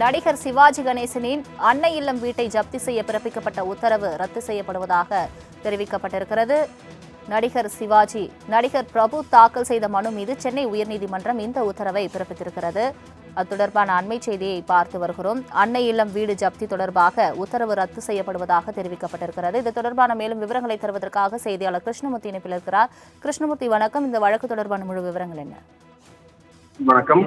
நடிகர் சிவாஜி கணேசனின் அன்னை இல்லம் வீட்டை ஜப்தி செய்ய பிறப்பிக்கப்பட்ட உத்தரவு ரத்து செய்யப்படுவதாக தெரிவிக்கப்பட்டிருக்கிறது. நடிகர் சிவாஜி நடிகர் பிரபு தாக்கல் செய்த மனு மீது சென்னை உயர்நீதிமன்றம் இந்த உத்தரவை பிறப்பித்திருக்கிறது. அது தொடர்பான அண்மை செய்தியை பார்த்து வருகிறோம். அன்னை இல்லம் வீடு ஜப்தி தொடர்பாக உத்தரவு ரத்து செய்யப்படுவதாக தெரிவிக்கப்பட்டிருக்கிறது. இது தொடர்பான மேலும் விவரங்களை தருவதற்காக செய்தியாளர் கிருஷ்ணமூர்த்தி இணைப்பில் இருக்கிறார். கிருஷ்ணமூர்த்தி வணக்கம். இந்த வழக்கு தொடர்பான முழு விவரங்கள் என்ன? வணக்கம்.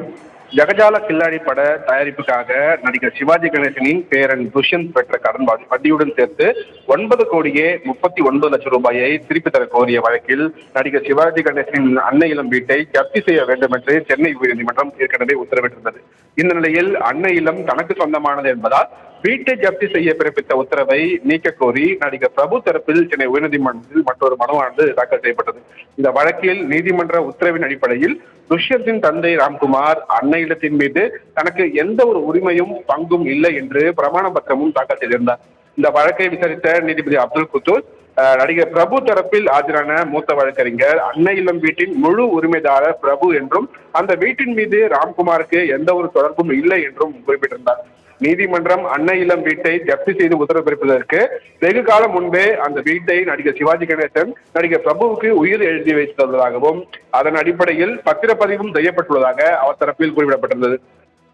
ஜகஜால கில்லாடி பட தயாரிப்புக்காக நடிகர் சிவாஜி கணேசனின் பேரன் துஷ்யந்த் பெற்ற கடன் வட்டியுடன் சேர்த்து ஒன்பது கோடியே முப்பத்தி ஒன்பது லட்சம் ரூபாயை திருப்பி தர கோரிய வழக்கில் நடிகர் சிவாஜி கணேசனின் அன்னை இளம் வீட்டை ஜப்தி செய்ய வேண்டும் என்று சென்னை உயர்நீதிமன்றம் ஏற்கனவே உத்தரவிட்டிருந்தது. இந்த நிலையில் அன்னை தனக்கு சொந்தமானது என்பதால் வீட்டை ஜப்தி செய்ய பிறப்பித்த உத்தரவை நீக்க கோரி நடிகர் பிரபு தரப்பில் சென்னை உயர்நீதிமன்றத்தில் மற்றொரு மனுவானது தாக்கல் செய்யப்பட்டது. இந்த வழக்கில் நீதிமன்ற உத்தரவின் அடிப்படையில் துஷ்யத்தின் தந்தை ராம்குமார் அன்னை இல்லத்தின் மீது தனக்கு எந்த ஒரு உரிமையும் பங்கும் இல்லை என்று பிரமாண பத்திரமும் தாக்கல் செய்திருந்தார். இந்த வழக்கை விசாரித்த நீதிபதி அப்துல் குத்தூர் நடிகர் பிரபு தரப்பில் ஆஜரான மூத்த வழக்கறிஞர் அன்னை இல்லம் வீட்டின் முழு உரிமைதாரர் பிரபு என்றும் அந்த வீட்டின் மீது ராம்குமாருக்கு எந்த ஒரு தொடர்பும் இல்லை என்றும் குறிப்பிட்டிருந்தார். நீதிமன்றம் அன்னை இல்லம் வீட்டை ஜப்தி செய்து உத்தரவு பிறப்பதற்கு வெகு காலம் முன்பே அந்த வீட்டை நடிகர் சிவாஜி கணேசன் நடிகர் பிரபுவுக்கு உயிர் எழுதி வைத்துள்ளதாகவும் அதன் அடிப்படையில் பத்திரப்பதிவும் செய்யப்பட்டுள்ளதாக அவர் தரப்பில் குறிப்பிடப்பட்டிருந்தது.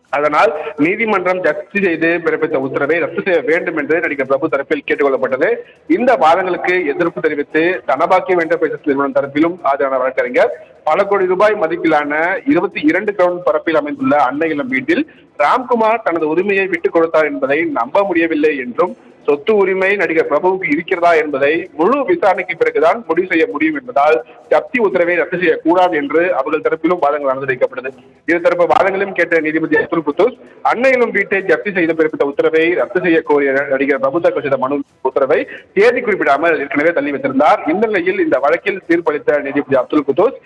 அதனால் நீதிமன்றம் ஜப்தி செய்து பிறப்பித்த உத்தரவை ரத்து செய்ய வேண்டும் என்று நடிகர் பிரபு தரப்பில் கேட்டுக்கொள்ளப்பட்டது. இந்த வாதங்களுக்கு எதிர்ப்பு தெரிவித்து தனபாக்கியம் என்டர்பிரைசஸ் நிறுவனம் தரப்பிலும் ஆஜரான வழக்கறிஞர் பல கோடி ரூபாய் மதிப்பிலான இருபத்தி இரண்டு கிரவுண்ட் பரப்பில் அமைந்துள்ள அன்னை வீட்டில் ராம்குமார் தனது உரிமையை விட்டுக் கொடுத்தார் என்பதை நம்ப முடியவில்லை என்றும் சொத்து உரிமை நடிகர் பிரபுவுக்கு இருக்கிறதா என்பதை முழு விசாரணைக்கு பிறகுதான் முடிவு செய்ய முடியும் என்பதால் ஜப்தி உத்தரவை ரத்து செய்யக்கூடாது என்று அவர்கள் தரப்பிலும் வாதங்கள் அனுமதிக்கப்பட்டது இரு தரப்பு வாதங்களையும் கேட்ட நீதிபதி அப்துல் குத்தூஸ் அன்னையிலும் வீட்டை ஜப்தி செய்து பிறப்பித்த உத்தரவை ரத்து செய்ய கோரிய நடிகர் பிரபு தாக்கல் செய்த மனு உத்தரவை தேதி குறிப்பிடாமல் ஏற்கனவே தள்ளி வைத்திருந்தார். இந்த நிலையில் இந்த வழக்கில் தீர்ப்பளித்த நீதிபதி அப்துல் குத்தூஸ்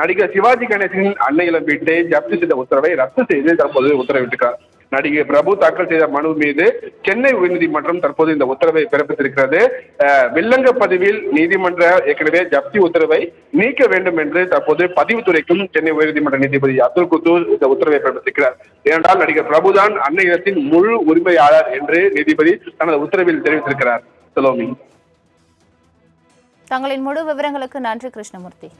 நடிகர் சிவாஜி கணேசனின் அன்னையிலும் வீட்டை ஜப்தி செய்த உத்தரவை ரத்து செய்து தற்போது உத்தரவிட்டிருக்கிறார். நடிகை பிரபு தாக்கல் செய்த மனு மீது சென்னை உயர்நீதிமன்றம் தற்போது இந்த உத்தரவை பிறப்பித்திருக்கிறது. வில்லங்க பதிவில் நீதிமன்ற ஏற்கனவே ஜப்தி உத்தரவை நீக்க வேண்டும் என்று தற்போது பதிவுத்துறைக்கும் சென்னை உயர்நீதிமன்ற நீதிபதி அப்துல் குத்து இந்த உத்தரவை பிறப்பித்திருக்கிறார். ஏனென்றால் நடிகர் பிரபுதான் அன்னையத்தின் முழு உரிமையாளர் என்று நீதிபதி தனது உத்தரவில் தெரிவித்திருக்கிறார். சலோமி. தங்களின் முழு விவரங்களுக்கு நன்றி கிருஷ்ணமூர்த்தி.